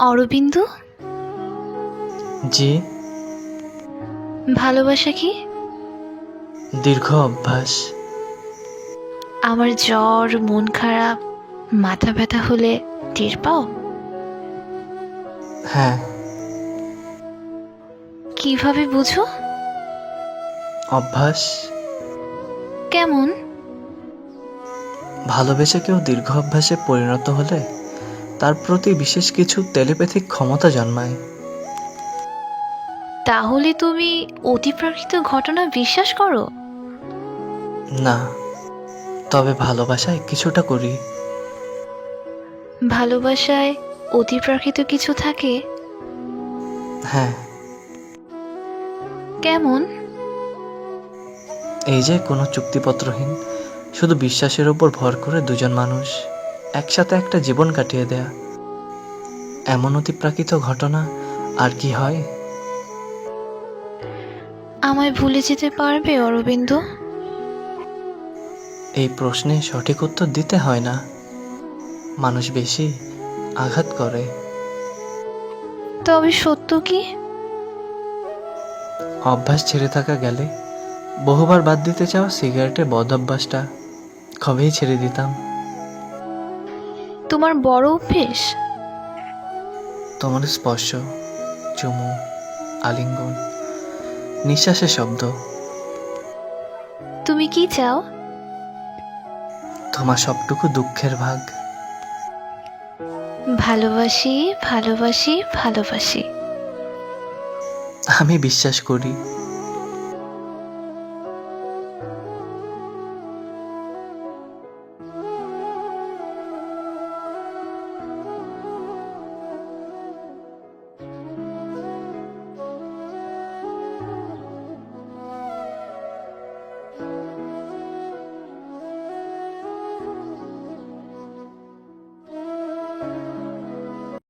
অরবিন্দু? জি। ভালোবাসা কি? দীর্ঘ অভ্যাস। আমার জ্বর মন খারাপ মাথা ব্যথা হলে টের পাও? হ্যাঁ। কীভাবে বুঝো? অভ্যাস। কেমন? ভালোবেসে কেউ দীর্ঘ অভ্যাসে পরিণত হলে তার প্রতি বিশেষ কিছু টেলিপ্যাথিক ক্ষমতা জন্মায়। তাহলে তুমি অতিপ্রাকৃত ঘটনা বিশ্বাস করো? না তবে ভালোবাসায় কিছুটা করি। ভালোবাসায় অতিপ্রাকৃত কিছু থাকে? হ্যাঁ। কেমন? এই যে কোনো চুক্তিপত্রহীন শুধু বিশ্বাসের ওপর ভর করে দুজন মানুষ। একসাথে একটা জীবন কাটিয়ে দেয়া। এমন অতিপ্রাকৃত ঘটনা আর কি হয়? আমায় ভুলে যেতে পারবে অরবিন্দ? এই প্রশ্নে সঠিক উত্তর দিতে হয় না। মানুষ বেশি আঘাত করে। তবে সত্য কি? অভ্যাস ছেড়ে থাকা গেলে বহুবার বাদ দিতে চাওয়া সিগারেটের বদ অভ্যাসটা কবেই ছেড়ে দিতাম? তোমার বড় অভ্যেস? তোমার স্পর্শ চুমু আলিঙ্গন নিঃশ্বাসের শব্দ। তুমি কি চাও? তোমার সবটুকু দুঃখের ভাগ। ভালোবাসি ভালোবাসি ভালোবাসি। আমি বিশ্বাস করি